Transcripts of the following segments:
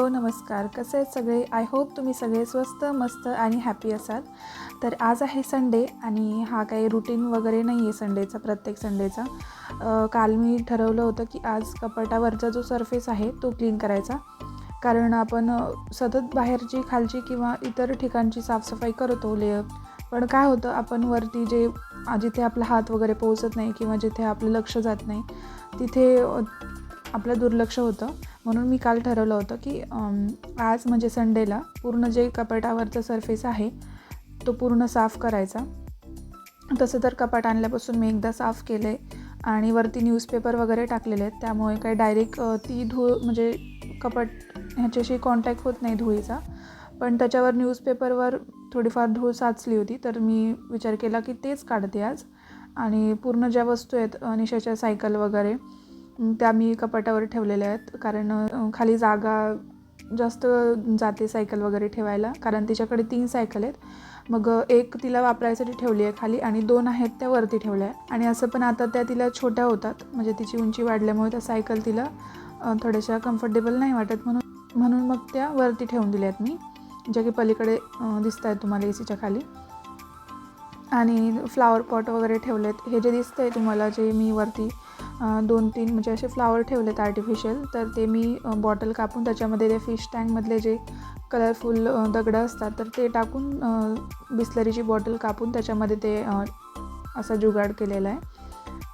Hello नमस्कार. कसे आहेत सगळे? आय होप तुम्ही सगळे स्वस्त मस्त आणि हॅपी असाल. तर आज आहे संडे आणि हा काही रुटीन वगैरे नाही आहे संडेचा प्रत्येक संडेचा काल मी ठरवलं होतं की आज कपाटावरचा जो सरफेस आहे तो क्लीन करायचा. कारण आपण सतत बाहेरची खालची किंवा इतर ठिकाणची साफसफाई करतो लेअर पण काय होतं आपण वरती जे जिथे आपला हात वगैरे पोहोचत नाही किंवा जिथे आपलं लक्ष जात नाही तिथे आपलं दुर्लक्ष होतं. म्हणून मी काल ठरवलं होतं की आज म्हणजे संडेला पूर्ण जे कपाटावरचं सरफेस आहे तो पूर्ण साफ करायचा. तसं तर कपाट आणल्यापासून मी एकदा साफ केलं आहे आणि वरती न्यूजपेपर वगैरे टाकलेले आहेत. त्यामुळे काही डायरेक्ट ती धूळ म्हणजे कपाट ह्याच्याशी कॉन्टॅक्ट होत नाही धुळीचा. पण त्याच्यावर न्यूजपेपरवर थोडीफार धूळ साचली होती तर मी विचार केला की तेच काढते आज. आणि पूर्ण ज्या वस्तू आहेत निशाच्या सायकल वगैरे त्या मी कपाटावर ठेवलेल्या आहेत. कारण खाली जागा जास्त जाते सायकल वगैरे ठेवायला. कारण तिच्याकडे तीन सायकल आहेत. मग एक तिला वापरायसाठी ठेवली आहे खाली आणि दोन आहेत त्या वरती ठेवल्या आहे आणि असं पण आता त्या तिला छोट्या होतात. म्हणजे तिची उंची वाढल्यामुळे त्या सायकल तिला थोड्याशा कम्फर्टेबल नाही वाटत म्हणून म्हणून मग त्या वरती ठेवून दिल्या आहेत मी. ज्या की पलीकडे दिसत आहेत तुम्हाला ए सीच्या खाली. आणि फ्लावर पॉट वगैरे ठेवलेत. हे जे दिसतं आहे तुम्हाला जे मी वरती दोन तीन म्हणजे असे फ्लावर ठेवलेत आर्टिफिशियल तर ते मी बॉटल कापून त्याच्यामध्ये ते फिश टँकमधले जे कलरफुल दगडं असतात तर ते टाकून बिस्लरीची बॉटल कापून त्याच्यामध्ये ते असा जुगाड केलेला आहे.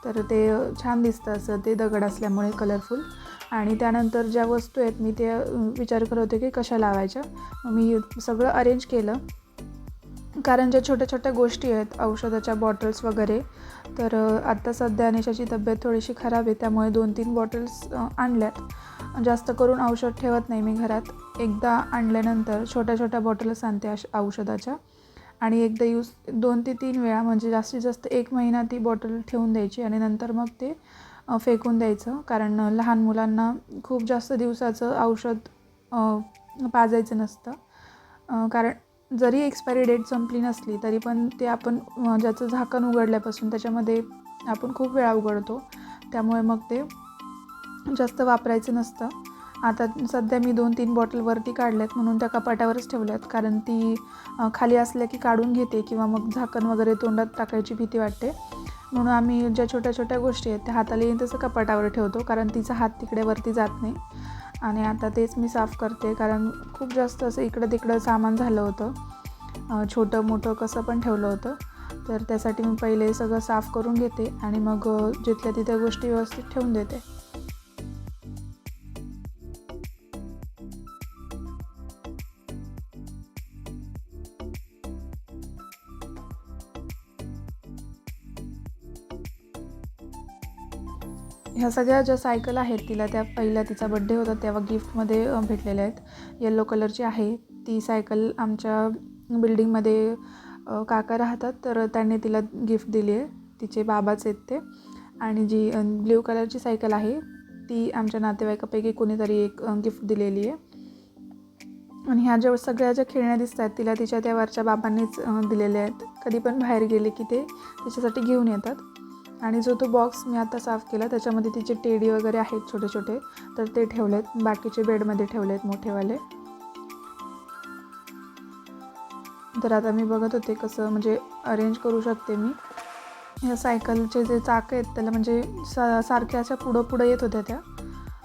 तर ते छान दिसतं असं ते दगड असल्यामुळे कलरफुल आणि त्यानंतर ज्या वस्तू आहेत मी ते विचार करत होते की कशा लावायच्या. मी सगळं अरेंज केलं. कारण ज्या छोट्या छोट्या गोष्टी आहेत औषधाच्या बॉटल्स वगैरे तर आत्ता सध्या निशाची तब्येत थोडीशी खराब आहे त्यामुळे दोन तीन बॉटल्स आणल्यात. जास्त करून औषध ठेवत नाही मी घरात. एकदा आणल्यानंतर छोट्या छोट्या बॉटल्स आणते अश औषधाच्या. आणि एकदा यूज दोन ते तीन वेळा म्हणजे जास्तीत जास्त एक महिना ती बॉटल ठेवून द्यायची आणि नंतर मग ते फेकून द्यायचं. कारण लहान मुलांना खूप जास्त दिवसाचं औषध पाजायचं नसतं. कारण जरी एक्सपायरी डेट संपली नसली तरी पण ते आपण ज्याचं झाकण उघडल्यापासून त्याच्यामध्ये आपण खूप वेळा उघडतो. त्यामुळे मग ते जास्त वापरायचं नसतं. आता सध्या मी दोन तीन बॉटल वरती काढल्यात म्हणून त्या कपाटावरच ठेवल्यात. कारण ती खाली असल्या की काढून घेते किंवा मग झाकण वगैरे तोंडात टाकायची भीती वाटते. म्हणून आम्ही ज्या छोट्या छोट्या गोष्टी आहेत त्या हाताला येईन तसं कपाटावर ठेवतो. कारण तिचा हात तिकडे वरती जात नाही. आणि आता तेच मी साफ करते कारण खूप जास्त असं इकडं तिकडं सामान झालं होतं. छोटं मोठं कसं पण ठेवलं होतं. तर त्यासाठी मी पहिले सगळं साफ करून घेते आणि मग जिथल्या तिथल्या गोष्टी व्यवस्थित ठेवून देते. ह्या सगळ्या ज्या सायकल आहेत तिला त्या पहिल्या तिचा बड्डे होता तेव्हा गिफ्टमध्ये भेटलेल्या आहेत. येल्लो कलरची आहे. ती सायकल आमच्या बिल्डिंगमध्ये काका राहतात तर त्यांनी तिला गिफ्ट दिली आहे. तिचे बाबाच आहेत ते. आणि जी ब्ल्यू कलरची सायकल आहे ती आमच्या नातेवाईकापैकी कोणीतरी एक गिफ्ट दिलेली आहे. आणि ह्या ज्या सगळ्या ज्या खेळण्या दिसत आहेत तिला तिच्या त्या वरच्या बाबांनीच दिलेल्या आहेत. कधी पण बाहेर गेले की ते तिच्यासाठी घेऊन येतात. आणि जो तो बॉक्स मी आता साफ केला त्याच्यामध्ये तिचे टेडी वगैरे आहेत छोटे छोटे तर ते ठेवलेत. बाकीचे बेडमध्ये ठेवलेत मोठेवाले. तर आता मी बघत होते कसं म्हणजे अरेंज करू शकते मी. ह्या सायकलचे जे चाक आहेत त्याला म्हणजे सा सारख्या अशा पुढं पुढं येत होत्या त्या.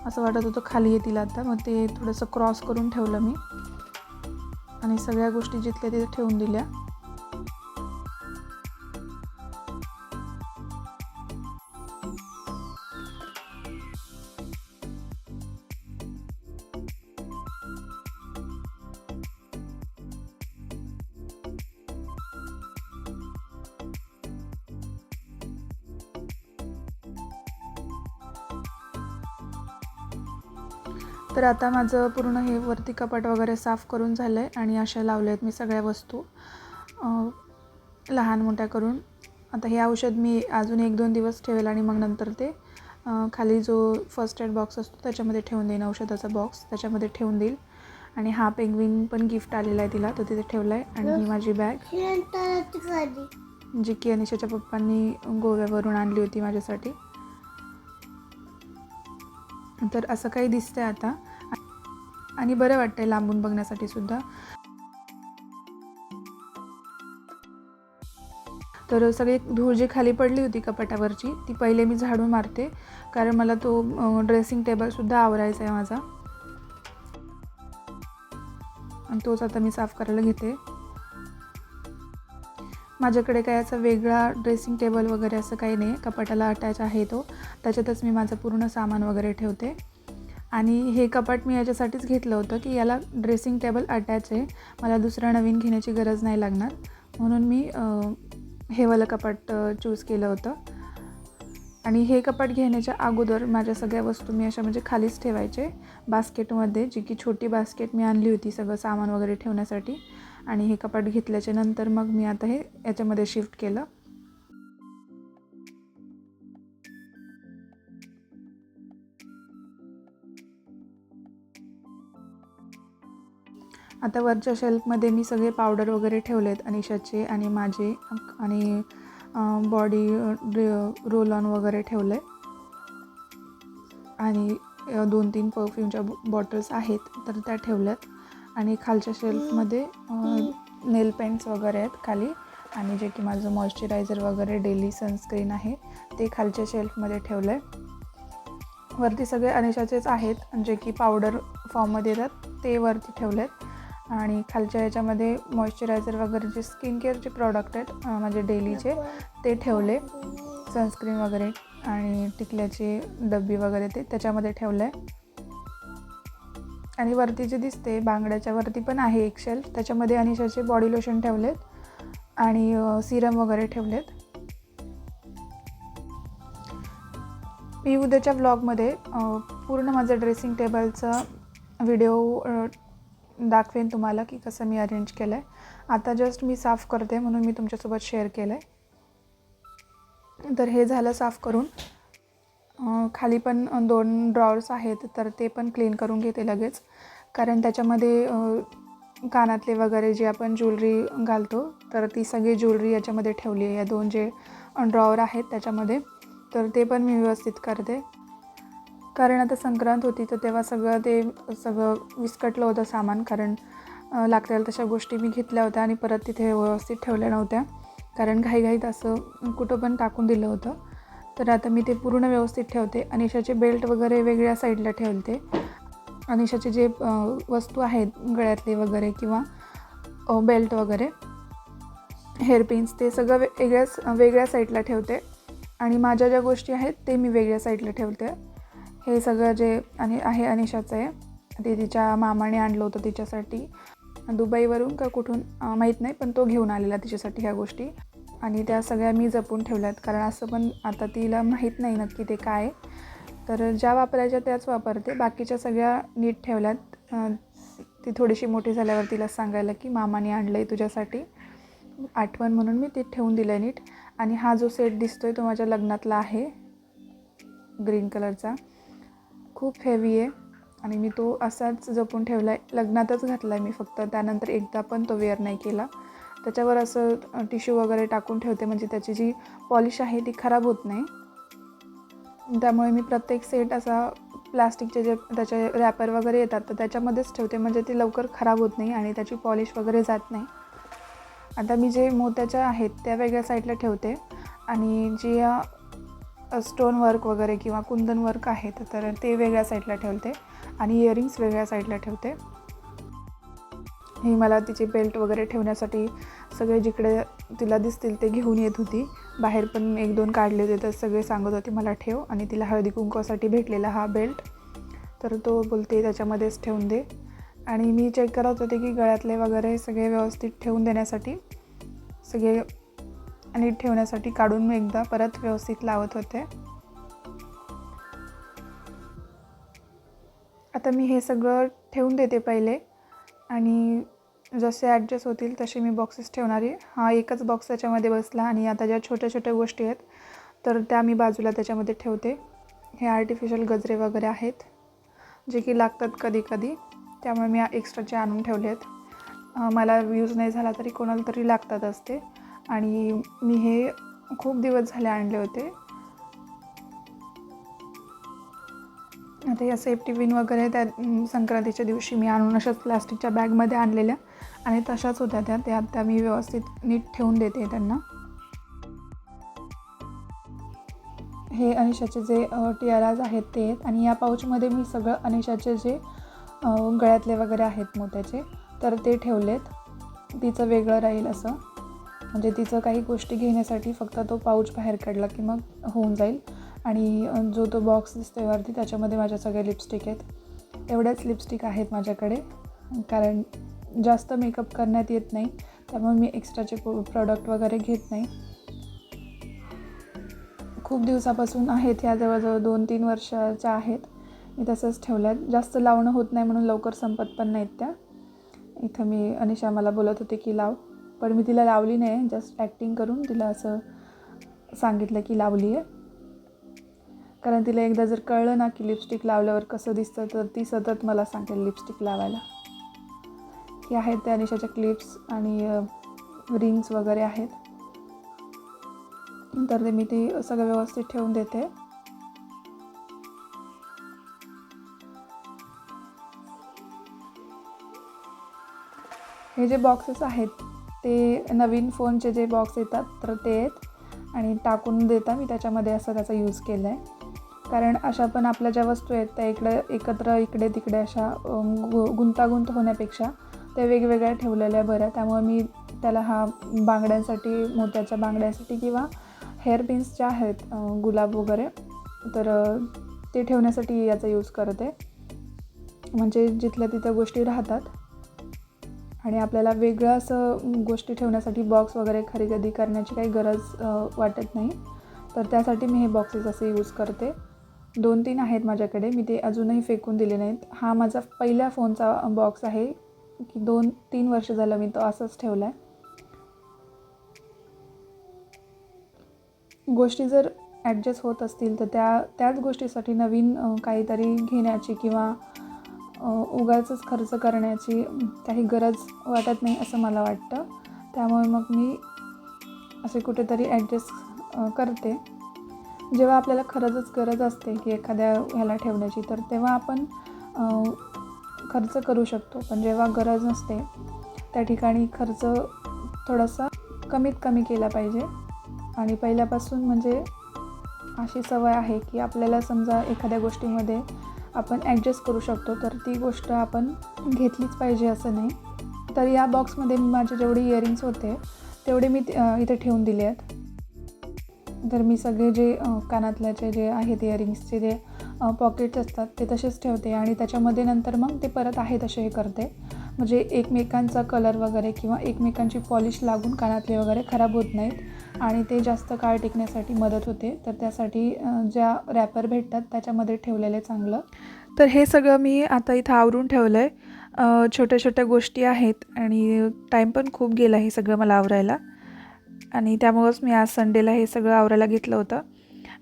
असं वाटत होतं खाली येतील आता. मग ते थोडंसं क्रॉस करून ठेवलं मी. आणि सगळ्या गोष्टी जिथल्या तिथे ठेवून दिल्या. तर आता माझं पूर्ण हे वरती कपाट वगैरे साफ करून झालं आहे आणि अशा लावल्या आहेत मी सगळ्या वस्तू लहान मोठ्या करून. आता हे औषध मी अजून एक दोन दिवस ठेवेल आणि मग नंतर ते खाली जो फर्स्ट एड बॉक्स असतो त्याच्यामध्ये ठेवून देईन औषधाचा बॉक्स त्याच्यामध्ये ठेवून देईल. आणि हा पेंग्विन पण गिफ्ट आलेला आहे तिला तो तिथे ठेवला आहे आणि ही माझी बॅग जी की अनिशाच्या पप्पांनी गोव्यावरून आणली होती माझ्यासाठी. तर असं काही दिसतंय आता. आणि बरं वाटतंय लांबून बघण्यासाठी सुद्धा. तर सगळी धूळ जी खाली पडली होती कपाटावरची ती पहिले मी झाडून मारते. कारण मला तो ड्रेसिंग टेबलसुद्धा आवरायचा आहे माझा. आणि तोच आता मी साफ करायला घेते. माझ्याकडे काय असं वेगळा ड्रेसिंग टेबल वगैरे असं काही नाही. कपाटाला अटॅच आहे तो. त्याच्यातच मी माझं पूर्ण सामान वगैरे ठेवते. आणि हे कपाट मी याच्यासाठीच घेतलं होतं की याला ड्रेसिंग टेबल अटॅच आहे. मला दुसरा नवीन घेण्याची गरज नाही लागणार. म्हणून मी हेवालं कपाट चूज केलं होतं. आणि हे कपाट घेण्याच्या अगोदर माझ्या सगळ्या वस्तू मी अशा म्हणजे खालीच ठेवायचे. बास्केटमध्ये जी की छोटी बास्केट मी आणली होती सगळं सामान वगैरे ठेवण्यासाठी. आणि हे कपाट घेतल्याच्या नंतर मग मी आता हे याच्यामध्ये शिफ्ट केलं. आता वरच्या शेल्फमध्ये मी सगळे पावडर वगैरे ठेवलेत अनिशाचे आणि माझे आणि बॉडी रोल ऑन वगैरे ठेवलं. आहे आणि दोन तीन परफ्यूमच्या बॉटल्स आहेत तर त्या ठेवल्यात. आणि खालच्या शेल्फमध्ये नेल पेंट्स वगैरे आहेत खाली. आणि जे की माझं मॉइश्चरायझर वगैरे डेली सनस्क्रीन आहे ते खालच्या शेल्फमध्ये ठेवलं आहे वरती सगळे अनिशाचेच आहेत जे की पावडर फॉर्ममध्ये येतात ते वरती ठेवले आहेत आणि खालच्या याच्यामध्ये मॉइश्चरायझर वगैरे जे स्किन केअरचे प्रॉडक्ट आहेत माझे डेलीचे ते ठेवले. सनस्क्रीन वगैरे आणि टिकल्याचे डब्बी वगैरे ते त्याच्यामध्ये ठेवलं आहे आणि वरती जे दिसते बांगड्याच्या वरती पण आहे एक त्याच्यामध्ये अनिशाचे बॉडी लोशन ठेवलेत आणि सिरम वगैरे ठेवलेत. मी उद्याच्या व्लॉगमध्ये पूर्ण माझं ड्रेसिंग टेबलचा व्हिडिओ दाखवेन तुम्हाला की कसं मी अरेंज केलं आहे आता जस्ट मी साफ करते म्हणून मी तुमच्यासोबत शेअर केलं आहे तर हे झालं साफ करून. खाली पण दोन ड्रॉवर्स आहेत तर ते पण क्लीन करून घेते लगेच. कारण त्याच्यामध्ये कानातले वगैरे जे आपण ज्वेलरी घालतो तर ती सगळी ज्वेलरी याच्यामध्ये ठेवली आहे. या दोन जे ड्रॉवर आहेत त्याच्यामध्ये तर ते पण मी व्यवस्थित करते. कारण आता संक्रांत होती तर तेव्हा सगळं ते सगळं विस्कटलं होतं सामान कारण लागलेल्या तशा गोष्टी मी घेतल्या होत्या आणि परत तिथे व्यवस्थित ठेवल्या नव्हत्या. कारण घाईघाईत असं कुठं पण टाकून दिलं होतं. तर आता मी ते पूर्ण व्यवस्थित ठेवते. अनिशाचे बेल्ट वगैरे वेगळ्या साईडला ठेवते. अनिशाचे जे वस्तू आहेत गळ्यातले वगैरे किंवा बेल्ट वगैरे हेअरपिन्स ते सगळं वे वेगळ्याच वेगळ्या साईडला ठेवते. आणि माझ्या ज्या गोष्टी आहेत ते मी वेगळ्या साईडला ठेवते. हे सगळं जे आणि आहे अनिशाचं आहे ते तिच्या मामाने आणलं होतं तिच्यासाठी. दुबईवरून का कुठून माहीत नाही पण तो घेऊन आलेला तिच्यासाठी ह्या गोष्टी. आणि त्या सगळ्या मी जपून ठेवल्यात कारण असं पण आता तिला माहीत नाही नक्की ते काय तर ज्या वापरायच्या त्याच वापरते. बाकीच्या सगळ्या नीट ठेवल्यात. ती थोडीशी मोठी झाल्यावर तिला सांगायला की मामाने आणलं आहे तुझ्यासाठी. आठवण म्हणून मी ते ठेवून दिलं आहे नीट. आणि हा जो सेट दिसतो आहे तो माझ्या लग्नातला आहे ग्रीन कलरचा. खूप हेवी आहे. आणि मी तो असाच जपून ठेवला आहे लग्नातच घातला आहे मी फक्त. त्यानंतर एकदा पण तो वेअर नाही केला. त्याच्यावर असं टिश्यू वगैरे टाकून ठेवते. म्हणजे त्याची जी पॉलिश आहे ती खराब होत नाही. त्यामुळे मी प्रत्येक सेट असा प्लास्टिकचे जे त्याचे रॅपर वगैरे येतात तर त्याच्यामध्येच ठेवते. म्हणजे ती लवकर खराब होत नाही आणि त्याची पॉलिश वगैरे जात नाही. आता मी जे मोत्याच्या आहेत त्या वेगळ्या साईडला ठेवते. आणि जे स्टोन वर्क वगैरे किंवा कुंदन वर्क आहेत तर ते वेगळ्या साईडला ठेवते आणि इयरिंग्स वेगळ्या साईडला ठेवते. ही मला तिचे बेल्ट वगैरे ठेवण्यासाठी सगळे जिकडे तिला दिसतील ते घेऊन येत होती. बाहेर पण एक दोन काढले होते तर सगळे सांगत होते मला ठेव. आणि तिला हळदी कुंकवासाठी भेटलेला हा बेल्ट तर तो बोलते त्याच्यामध्येच ठेवून दे. आणि मी चेक करत होते की गळ्यातले वगैरे सगळे व्यवस्थित ठेवून देण्यासाठी सगळे आणि ठेवण्यासाठी काढून मी एकदा परत व्यवस्थित लावत होते. आता मी हे सगळं ठेवून देते पहिले. आणि जसे ॲडजस्ट होतील तसे मी बॉक्सेस ठेवणार आहे. हा एकच बॉक्स त्याच्यामध्ये बसला आणि आता ज्या छोट्या छोट्या गोष्टी आहेत तर त्या मी बाजूला त्याच्यामध्ये ठेवते. हे आर्टिफिशियल गजरे वगैरे आहेत जे की लागतात कधी कधी त्यामुळे मी एक्स्ट्राचे आणून ठेवले आहेत मला यूज नाही झाला तरी कोणाला तरी लागतात असते. आणि मी हे खूप दिवस झाले आणले होते. आता या सेफ्टी पिन वगैरे त्या संक्रांतीच्या दिवशी मी आणून अशाच प्लास्टिकच्या बॅगमध्ये आणलेल्या आणि तशाच होत्या त्या. त्या आता मी व्यवस्थित नीट ठेवून देते त्यांना. हे अनिशाचे जे टियाराज आहेत ते आहेत. आणि या पाऊचमध्ये मी सगळं अनिशाचे जे गळ्यातले वगैरे आहेत मोत्याचे तर ते ठेवलेत. तिचं वेगळं राहील असं. म्हणजे तिचं काही गोष्टी घेण्यासाठी फक्त तो पाऊच बाहेर काढला की मग होऊन जाईल. आणि जो तो बॉक्स दिसतोय वरती त्याच्यामध्ये माझ्या सगळ्या लिपस्टिक आहेत. एवढ्याच लिपस्टिक आहेत माझ्याकडे. कारण जास्त मेकअप करण्यात येत नाही. त्यामुळे मी एक्स्ट्राचे प्रॉडक्ट वगैरे घेत नाही. खूप दिवसापासून आहेत ह्या जवळजवळ दोन तीन वर्षाच्या आहेत. मी तसंच ठेवल्यात. जास्त लावणं होत नाही म्हणून लवकर संपत पण नाहीत त्या. इथं मी अनिशा मला बोलत होते की लाव. पण मी तिला लावली नाही जस्ट ॲक्टिंग करून तिला असं सांगितलं की लावली आहे. कारण तिला एकदा जर कळलं ना की लिपस्टिक लावल्यावर कसं दिसतं तर ती सतत मला सांगेल लिपस्टिक लावायला. हे आहेत त्या निशाच्या क्लिप्स आणि रिंग्स वगैरे आहेत. तर ते मी ते सगळं व्यवस्थित ठेवून देते. हे जे बॉक्सेस आहेत ते नवीन फोनचे जे बॉक्स येतात तर ते आहेत. आणि टाकून देता मी त्याच्यामध्ये असं त्याचा यूज केला आहे कारण अशा पण आपल्या ज्या वस्तू आहेत त्या इकडे एकत्र इकडे तिकडे अशा गु गुंतागुंत होण्यापेक्षा त्या वेगवेगळ्या ठेवलेल्या बऱ्या. त्यामुळे मी त्याला हा बांगड्यांसाठी मोत्याच्या बांगड्यांसाठी किंवा हेअर पिन्स ज्या आहेत गुलाब वगैरे तर ते ठेवण्यासाठी याचा यूज करते. म्हणजे जिथल्या तिथं गोष्टी राहतात आणि आपल्याला वेगळं असं गोष्टी ठेवण्यासाठी बॉक्स वगैरे खरेदी करण्याची काही गरज वाटत नाही. तर त्यासाठी मी हे बॉक्सेस असे यूज करते. दोन तीन आहेत माझ्याकडे मी ते अजूनही फेकून दिले नाहीत. हा माझा पहिल्या फोनचा बॉक्स आहे. की दोन तीन वर्ष झालं मी तो असंच ठेवला आहे गोष्टी जर ॲडजस्ट होत असतील तर त्या त्याच गोष्टीसाठी नवीन काहीतरी घेण्याची किंवा उगाच खर्च करण्याची काही गरज वाटत नाही असं मला वाटतं. त्यामुळे मग मी असे कुठेतरी ॲडजस्ट करते. जेव्हा आपल्याला खरंचच गरज असते की एखाद्या ह्याला ठेवण्याची तर तेव्हा आपण खर्च करू शकतो. पण जेव्हा गरज नसते त्या ठिकाणी खर्च थोडासा कमीत कमी केला पाहिजे. आणि पहिल्यापासून म्हणजे अशी सवय आहे की आपल्याला समजा एखाद्या गोष्टीमध्ये आपण ॲडजस्ट करू शकतो तर ती गोष्ट आपण घेतलीच पाहिजे असं नाही. तर या बॉक्समध्ये मी माझे जेवढे इयरिंग्स होते तेवढे मी इथे ठेवून दिले आहेत. तर मी सगळे जे कानातल्याचे जे आहेत इयरिंग्सचे जे पॉकेट्स असतात ते तसेच ठेवते आणि त्याच्यामध्ये नंतर मग ते परत आहे तसे हे करते. म्हणजे एकमेकांचा कलर वगैरे किंवा एकमेकांची पॉलिश लागून कानातले वगैरे खराब होत नाहीत. आणि ते जास्त काळ टिकण्यासाठी मदत होते. तर त्यासाठी ज्या रॅपर भेटतात त्याच्यामध्ये ठेवलेले चांगलं. तर हे सगळं मी आता इथं आवरून ठेवलं आहे छोट्या छोट्या गोष्टी आहेत आणि टाईम पण खूप गेला हे सगळं मला आवरायला. आणि त्यामुळंच मी आज संडेला हे सगळं आवरायला घेतलं होतं.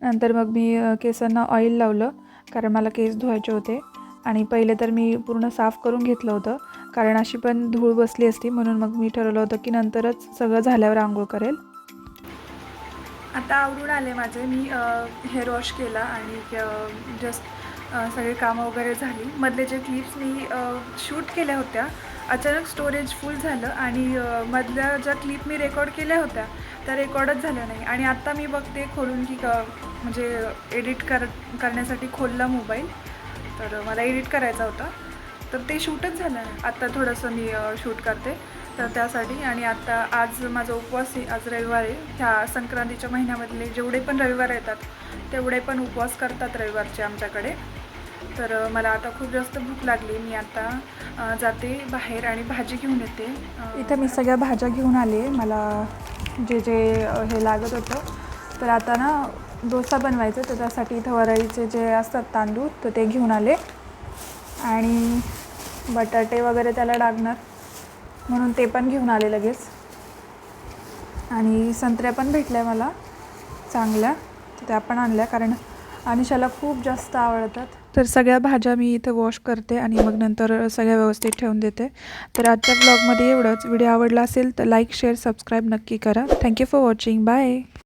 नंतर मग मी केसांना ऑइल लावलं कारण मला केस धुवायचे होते. आणि पहिले तर मी पूर्ण साफ करून घेतलं होतं. कारण अशी पण धूळ बसली असती म्हणून मग मी ठरवलं होतं की नंतरच सगळं झाल्यावर आंघोळ करेल. आता आवरून आले माझे. मी हेअर वॉश केला आणि जस्ट सगळे कामं वगैरे झाली. मधले जे क्लिप्स मी शूट केल्या होत्या अचानक स्टोरेज फुल झालं आणि मधल्या ज्या क्लिप मी रेकॉर्ड केल्या होत्या त्या रेकॉर्डच झाल्या नाही. आणि आत्ता मी बघते खोलून की क म्हणजे एडिट कर करण्यासाठी खोलला मोबाईल तर मला एडिट करायचा होता. तर ते शूटच झालं. आत्ता थोडंसं मी शूट करते. तर त्यासाठी आणि आता आज माझा उपवास आहे आज रविवार आहे. ह्या संक्रांतीच्या महिन्यामधले जेवढे पण रविवार येतात तेवढे पण उपवास करतात रविवारचे आमच्याकडे. तर मला आता खूप जास्त भूक लागली. मी आता जाते बाहेर आणि भाजी घेऊन येते. इथं मी सगळ्या भाज्या घेऊन आले मला जे जे हे लागत होतं. तर आता ना डोसा बनवायचा तर त्यासाठी इथं वरळीचे जे असतात तांदूळ तर ते घेऊन आले. आणि बटाटे वगैरे त्याला लागणार. म्हणून ते पण घेऊन आले लगेच. आणि संत्र्या पण भेटल्या मला चांगल्या. तर त्या पण आणल्या कारण अनिशाला खूप जास्त आवडतात. तर सगळ्या भाज्या मी इथे वॉश करते आणि मग नंतर सगळ्या व्यवस्थित ठेवून देते. तर आजच्या ब्लॉगमध्ये एवढंच. व्हिडिओ आवडला असेल तर लाईक शेअर सबस्क्राईब नक्की करा. Thank you for watching bye